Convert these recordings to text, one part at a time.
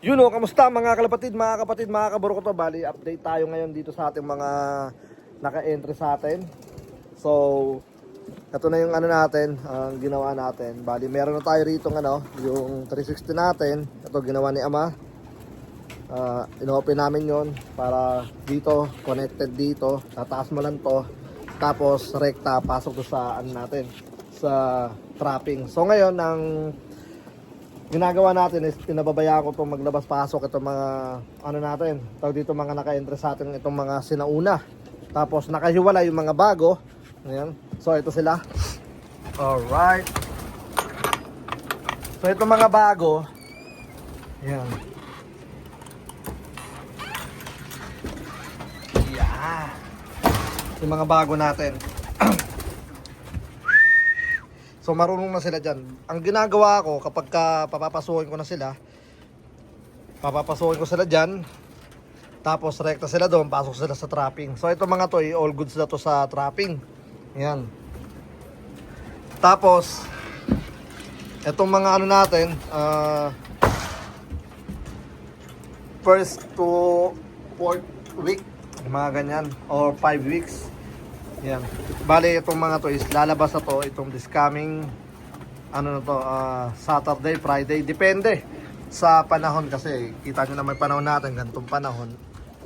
Yun o, kamusta mga kalapatid, mga kapatid, mga kaburo ko to. Bali, update tayo ngayon dito sa ating mga naka-entry sa atin. So, ito na yung ano natin, ang ginawa natin. Bali, meron na tayo rito ano, yung 360 natin. Ito ginawa ni Ama. Uh, inopen namin yon para dito, connected dito. Tataas mo lang to. Tapos, rekta, pasok to sa ano natin, sa trapping. So, ngayon, ang ginagawa natin is pinababayaan ko itong maglabas-pasok itong mga ano natin tawag dito mga naka-entry sa atin itong mga sinauna. Tapos nakahiwala yung mga bago. Ayan. So ito sila. Alright. So itong mga bago. Ayan. Yeah. Yung mga bago natin So marunong na sila dyan. Ang ginagawa ko kapag ka papapasukin ko na sila, papapasukin ko sila dyan, tapos rekta sila doon, pasok sila sa trapping. So ito mga to, eh, all goods na to sa trapping. Yan. Tapos, itong mga ano natin, ah, first to fourth week, mga ganyan, or five weeks. Yan. Bali, itong mga to is lalabas na to itong this coming ano na to, ah, Saturday, Friday, depende sa panahon kasi kita nyo naman panahon natin, ganitong panahon.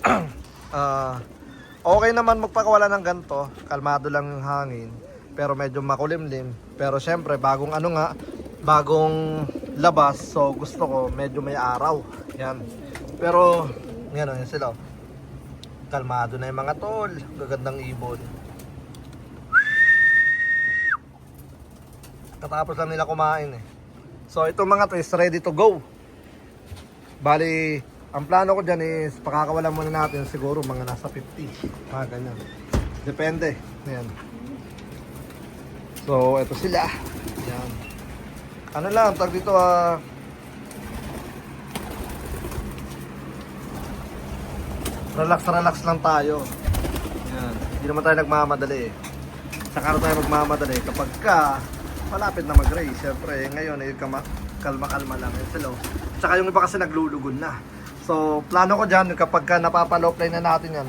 Ah, okay naman magpakawala ng ganito, kalmado lang yung hangin, pero medyo makulimlim. Pero syempre, bagong ano nga, bagong labas, so gusto ko medyo may araw. Yan. Pero, yan o, yan sila. Kalmado na yung mga tol, gagandang ibon. Katapos lang nila kumain eh. So itong mga to is ready to go. Bali, ang plano ko dyan is pakakawalan muna natin siguro mga nasa 50. Mga ganyan. Depende. Ayan. So ito sila. Yan. Ano lang, tag dito ah... relax relax lang tayo. Yan. Hindi naman tayo nagmamadali eh. Saka tayo magmamadali kapag ka malapit na mag-race. Siyempre, ngayon kama, kalma-kalma lang yung. Tsaka yung iba kasi naglulugon na. So, plano ko dyan, kapag ka napapaloplay na natin yan,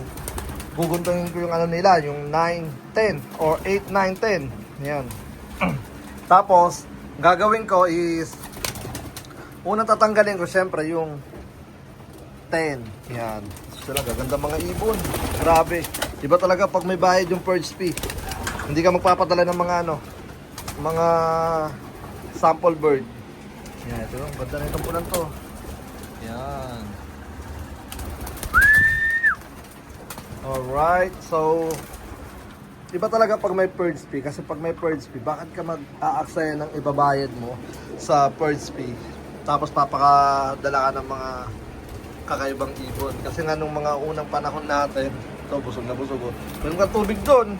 guguntungin ko yung ano nila, yung 9, 10, or 8, 9, 10. Yan. Tapos, gagawin ko is, unang tatanggalin ko syempre yung 10. Yan. Sila, gaganda mga ibon. Grabe. Iba talaga pag may bayad yung purge fee. Hindi ka magpapadala ng mga ano, mga sample bird. Yan, ito yung ganda na itong pulang to. Yan. Alright, so Iba talaga pag may purge fee kasi pag may purge fee, bakit ka mag-aaksaya ng ibabayad mo sa purge fee tapos papakadala ka ng mga kakaibang ibon kasi nga nung mga unang panahon natin ito busog na busog oh. meron kang tubig doon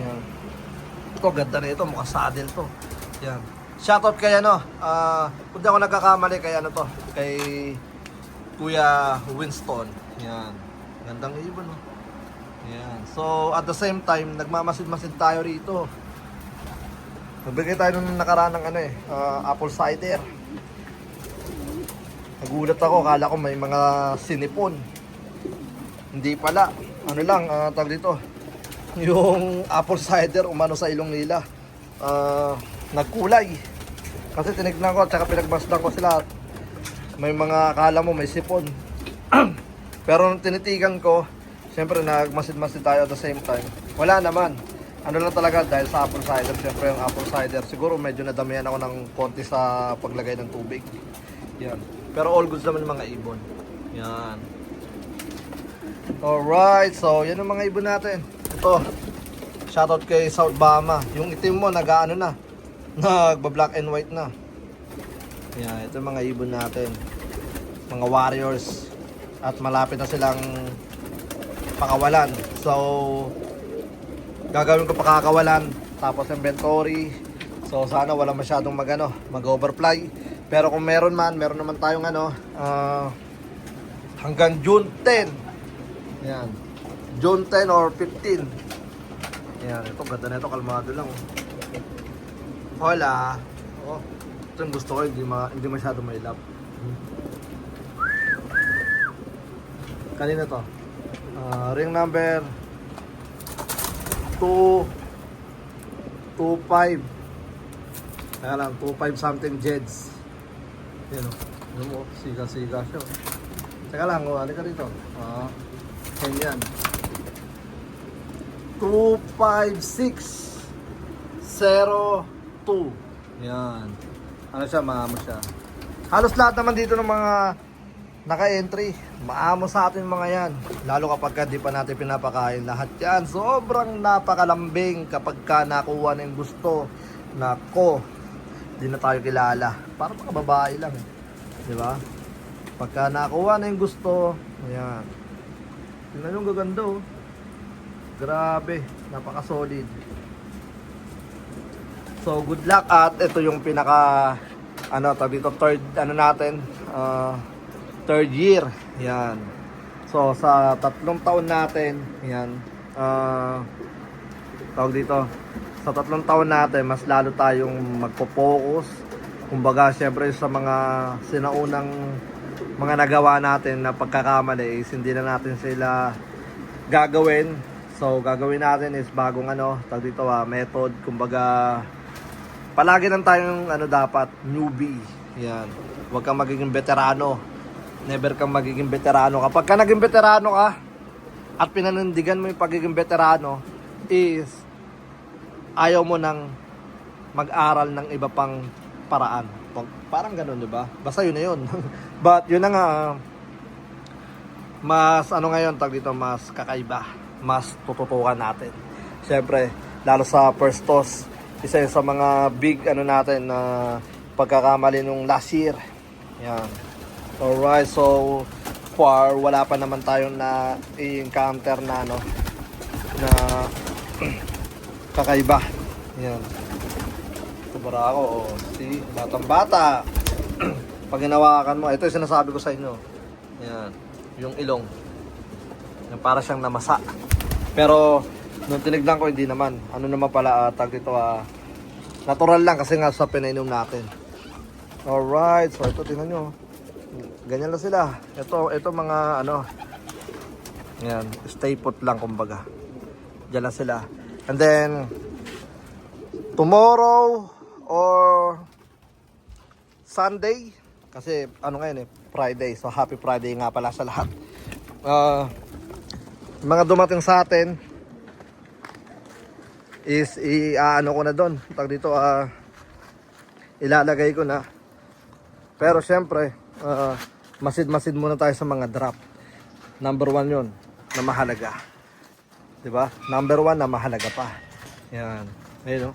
yan ito, ganda na ito. Mukhang saddle to. Yan. Shoutout kay ano, ah, kung di ako nagkakamali kay ano to, kay Kuya Winston. Yan. Gandang ibon, no? Yan. So, at the same time, nagmamasid-masid tayo rito. Nagbigay tayo nung nakaraan ng ano eh, ah, apple cider. Nagulat ako, kala ko may mga sinipon. Hindi pala. Ano lang, uh, tawag dito, yung apple cider umano sa ilong nila. Ah, nagkulay. Kasi tinignan ko at saka pinagmasdan ko sila may mga akala mo may sipon. Pero nung tinitigan ko syempre nagmasid-masid tayo at the same time. Wala naman. Ano lang talaga dahil sa apple cider syempre yung apple cider siguro medyo nadamihan ako ng konti sa paglagay ng tubig. Yan. Pero all goods naman mga ibon. Yan. Alright, so yan ang mga ibon natin. Ito, shoutout kay South Bama. Yung itim mo, nag-ano na. Nagba-black and white na. Yan, ito mga ibon natin. Mga warriors. At malapit na silang pakawalan. So, gagawin ko pakakawalan. Tapos inventory. So, sana wala masyadong magano, mag-overfly. Pero kung meron man, meron naman tayong ano, ah, hanggang June 10. Yan. June 10 or 15. Yan, ito ganda na ito, kalmado lang. oh. Hola. Oh, ito yung gusto ko, hindi, ma, hindi masyado may lap. Kanina to. Ah, ring number 2 25 Kaya lang, 25 something Jeds. Yan o. Ano mo, siga-siga siya. oh. Teka lang, oh, halika rito. Ah, yan yan. 25602. Yan. Ano siya, maamo siya. Halos lahat naman dito ng mga naka-entry. Maamo sa atin mga yan. Lalo kapag ka di pa natin pinapakain lahat yan. Sobrang napakalambing kapag ka nakuha na yung gusto. Nako, di na tayo kilala. Para mga babae lang. eh. Di ba? Pagka nakuha na yung gusto, ayan. Tingnan yung gaganda oh. Grabe, napaka-solid. So, good luck at ito yung pinaka ano, tabi dito third ano natin, uh, third year. Yan. So, sa tatlong taon natin, yan, uh, tawag dito, sa tatlong taon natin, mas lalo tayong magpo-focus. Kumbaga, syempre sa mga sinaunang mga nagawa natin na pagkakamali is hindi na natin sila gagawin. So, gagawin natin is bagong ano, tawag dito ah, method, kumbaga palagi lang tayong ano dapat, newbie. Yan. Huwag kang magiging veterano. Never kang magiging veterano. Kapag ka naging veterano ka at pinanindigan mo yung pagiging veterano is ayaw mo nang mag-aral ng iba pang paraan. Parang ganun, di ba? Basta yun na yun. But yun na nga, ah, mas ano ngayon, tag dito, mas kakaiba. Mas tututukan natin. Siyempre, lalo sa first toss, isa sa mga big ano natin na pagkakamali nung last year. Yan. Alright, so far wala pa naman tayong na i-encounter na ano na kakaiba. Yan. Kubara ako, oh. Si batang bata. Pag hinawakan mo, ito yung sinasabi ko sa inyo. Yan. Yung ilong. Yung para siyang namasa. Pero, nung tinignan ko, hindi naman. Ano naman pala, uh, tag dito, ah, natural lang kasi nga sa pinainom natin. Alright, so ito, tingnan nyo. Ganyan lang sila. Ito, ito mga, ano, yan, stay put lang, kumbaga. Diyan lang sila. And then, tomorrow, or Sunday, kasi ano ngayon eh, Friday. So happy Friday nga pala sa lahat. Ah, mga dumating sa atin is i-ano ko na doon. Tag dito ah ilalagay ko na. Pero syempre, ah, masid-masid muna tayo sa mga drop. Number one yun, na mahalaga. 'Di ba? Number one na mahalaga pa. Yan. Ayun oh.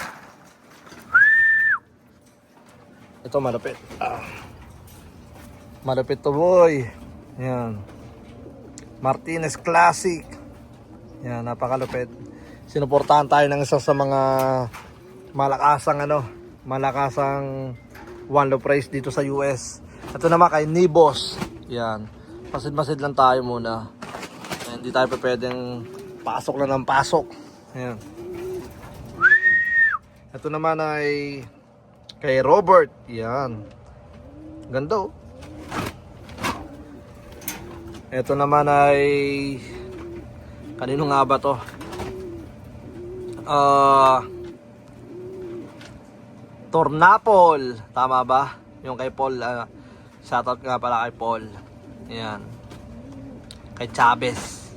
Ito malapit. Ah. Malapit to boy. Yan. Martinez Classic. Yan, napakalupit. Sinuportahan tayo ng isa sa mga malakasang ano, malakasang one low price dito sa US. Ito naman kay Nibos. Yan. Pasid-masid lang tayo muna. Hindi tayo pa pwedeng pasok lang ng pasok. Yan. Ito naman ay kay Robert. Yan. Ganda oh. Ito naman ay kanino nga ba to? Ah Tornapol, tama ba? Yung kay Paul, ah, shoutout nga pala kay Paul. Yan. Kay Chavez.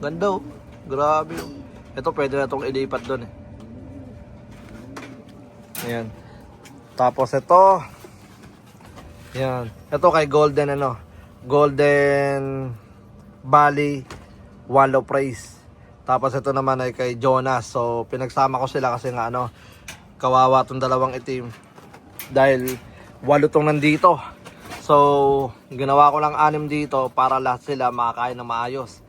Ganda oh. Grabe oh. Ito pwede na itong ilipat doon eh. Ayan. Tapos ito. Yan. Ito kay Golden ano. Golden Valley Wallow Praise. Tapos ito naman ay kay Jonas. So pinagsama ko sila kasi nga ano kawawa tong dalawang itim dahil walo tong nandito. So ginawa ko lang anim dito para lahat sila makakain ng maayos.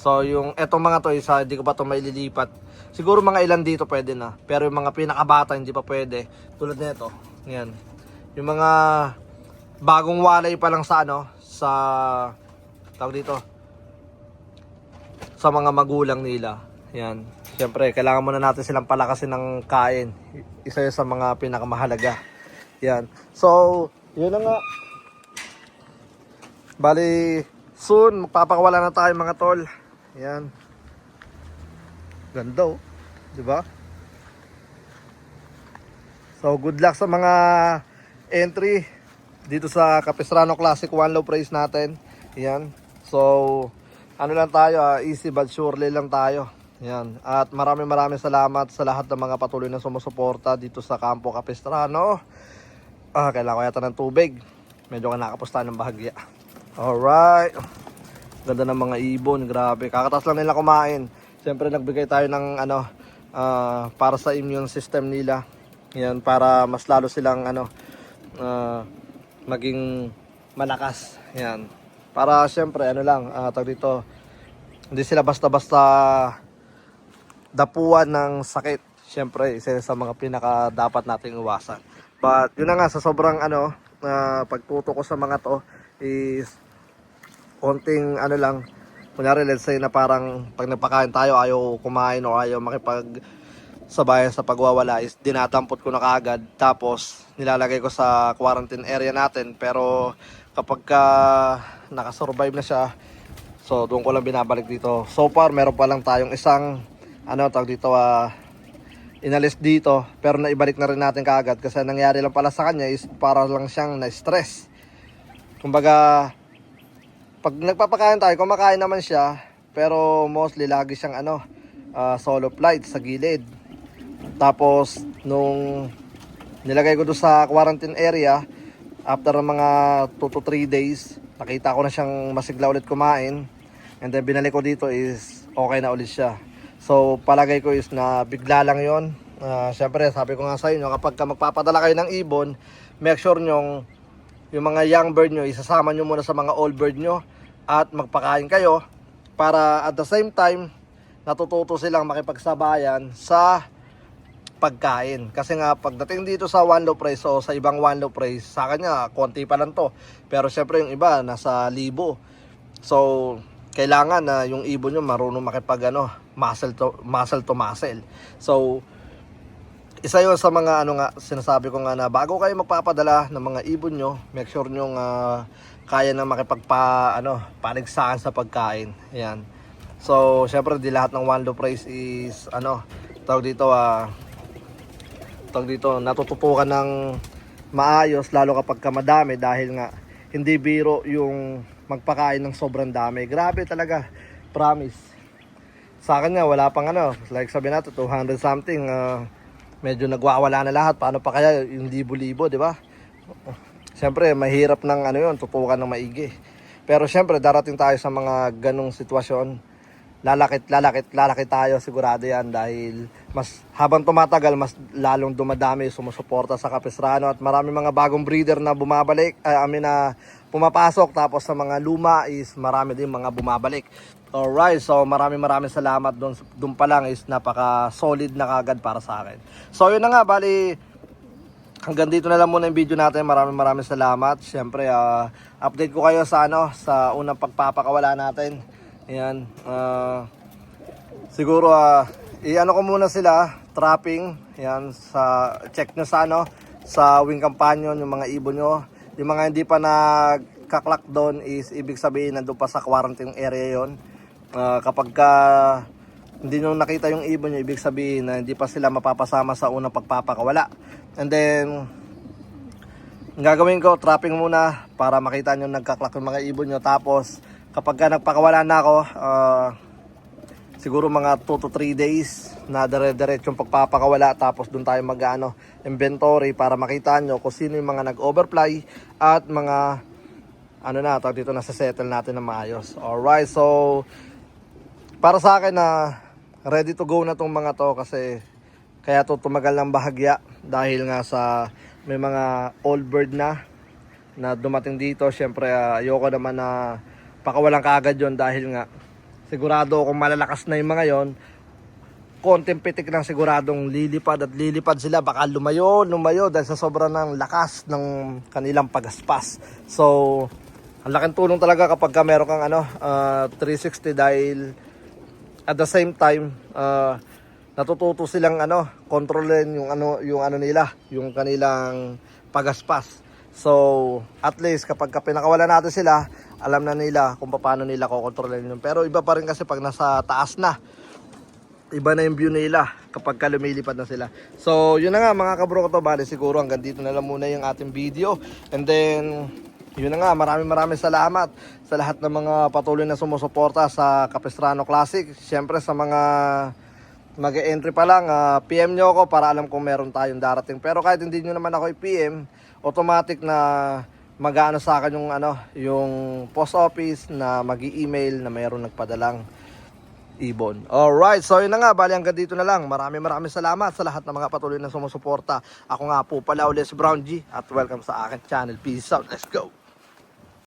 So yung etong mga to isa hindi ko pa to maililipat. Siguro mga ilan dito pwede na. Pero yung mga pinakabata hindi pa pwede. Tulad nito. Yan. Yung mga bagong walay pa lang sa ano sa tawag dito sa mga magulang nila. Yan. Siyempre, kailangan muna natin silang palakasin ng kain. Isa yun sa mga pinakamahalaga. Yan. So, yun na nga. Bali, soon, magpapakawala na tayo mga tol. Yan. Ganda oh. Di ba? So, good luck sa mga entry dito sa Capistrano Classic One Low Price natin. Yan. So, ano lang tayo, ah, easy but surely lang tayo. Yan. At maraming maraming salamat sa lahat ng mga patuloy na sumusuporta dito sa Campo Capistrano. Ah, kailangan ko yata ng tubig. Medyo ka nakapusta ng bahagya. Alright. Ganda ng mga ibon, grabe. Kakatas lang nila kumain. Siyempre nagbigay tayo ng ano ah, para sa immune system nila. Yan para mas lalo silang ano ah, maging malakas. Yan. Para siyempre ano lang, uh, tag dito hindi sila basta-basta dapuan ng sakit. Siyempre, isa sa mga pinaka dapat nating iwasan. But yun na nga sa sobrang ano na pagtuto ko sa mga to is konting ano lang kunyari let's say na parang pag nagpakain tayo ayaw kumain o ayaw makipag sabayan sa pagwawala is dinatampot ko na kaagad tapos nilalagay ko sa quarantine area natin pero kapag ka nakasurvive na siya so doon ko lang binabalik dito. So far meron pa lang tayong isang ano tawag dito ah inalis dito pero naibalik na rin natin kaagad kasi ang nangyari lang pala sa kanya is para lang siyang na-stress. Kumbaga pag nagpapakain tayo kumakain naman siya pero mostly lagi siyang ano ah, solo flight sa gilid. Tapos nung nilagay ko doon sa quarantine area. After mga 2 to 3 days nakita ko na siyang masigla ulit kumain. And then binalik ko dito is okay na ulit siya. So palagay ko is na bigla lang yon uh, syempre sabi ko nga sa inyo kapag ka magpapadala kayo ng ibon make sure nyong yung mga young bird nyo isasama nyo muna sa mga old bird nyo at magpakain kayo para at the same time natututo silang makipagsabayan sa pagkain. Kasi nga pagdating dito sa one low price o sa ibang one low price, sa kanya konti pa lang to. Pero syempre yung iba nasa libo. So kailangan na yung ibon nyo marunong makipag ano, muscle to muscle to muscle. So isa yun sa mga ano nga sinasabi ko nga na bago kayo magpapadala ng mga ibon nyo, make sure nyo nga kaya na makipagpa ano, paligsahan sa pagkain. Yan. So, syempre di lahat ng low price is ano, tawag dito ah tawag dito, natututukan ng maayos lalo kapag ka madami dahil nga hindi biro yung magpakain ng sobrang dami. Grabe talaga, promise. Sa akin nga, wala pang ano, like sabi natin, 200 something, ah, medyo nagwawala na lahat. Paano pa kaya yung libo-libo, di ba? Siyempre, mahirap ng ano yun, tutukan ng maigi. Pero siyempre, darating tayo sa mga ganong sitwasyon lalakit, lalakit, lalakit tayo sigurado yan dahil mas habang tumatagal mas lalong dumadami yung sumusuporta sa Kapisrano at marami mga bagong breeder na bumabalik, ay amin na pumapasok tapos sa mga luma is marami din mga bumabalik. Alright, so maraming maraming salamat doon doon pa lang is napaka solid na kagad para sa akin. So yun na nga, bali hanggang dito na lang muna yung video natin. Maraming maraming salamat. Siyempre, ah, update ko kayo sa ano sa unang pagpapakawala natin. Ayan. ah, siguro uh, i-ano ko muna sila, trapping. Ayan, sa check nyo sa ano, sa wing companion, yung mga ibon nyo. Yung mga hindi pa nagkaklak doon is ibig sabihin nandun pa sa quarantine area yon. Ah, kapag ka hindi nyo nakita yung ibon nyo, ibig sabihin na hindi pa sila mapapasama sa unang pagpapakawala. And then, gagawin ko, trapping muna para makita nyo nagkaklak yung mga ibon nyo. Tapos, kapag ka nagpakawala na ako, ah, siguro mga 2 to 3 days na dire-diretsong pagpapakawala. Tapos doon tayo mag ano, inventory para makita nyo kung sino yung mga nag-overfly at mga ano na, tawag dito na settle natin na maayos. Alright, so para sa akin na ready to go na tong mga to kasi kaya to tumagal ng bahagya dahil nga sa may mga old bird na na dumating dito. Syempre ah, ayoko naman na pakawalan kaagad yon dahil nga sigurado kung malalakas na yung mga yon konting pitik lang siguradong lilipad at lilipad sila. Baka lumayo lumayo dahil sa sobrang ng lakas ng kanilang pagaspas. So ang laking tulong talaga kapag ka meron kang ano ah, 360 dahil at the same time ah, natututo silang ano kontrolin yung ano yung ano nila yung kanilang pagaspas So, at least kapag ka pinakawala natin sila, alam na nila kung paano nila kokontrolin yun. Pero iba pa rin kasi pag nasa taas na, iba na yung view nila kapag ka lumilipad na sila. So, yun na nga mga kabro ko to. Bale, siguro hanggang dito na lang muna yung ating video. And then, yun na nga, maraming maraming salamat sa lahat ng mga patuloy na sumusuporta sa Capistrano Classic. Siyempre sa mga mag-entry pa lang, ah, PM nyo ako para alam kung meron tayong darating. Pero kahit hindi nyo naman ako i-PM, automatic na mag-ano sa akin yung ano, yung post office na mag-email na mayroong nagpadalang ibon. Alright, so yun na nga, bali hanggang dito na lang. Maraming maraming salamat sa lahat ng mga patuloy na sumusuporta. Ako nga po pala ulit Brown G at welcome sa akin channel. Peace out, let's go!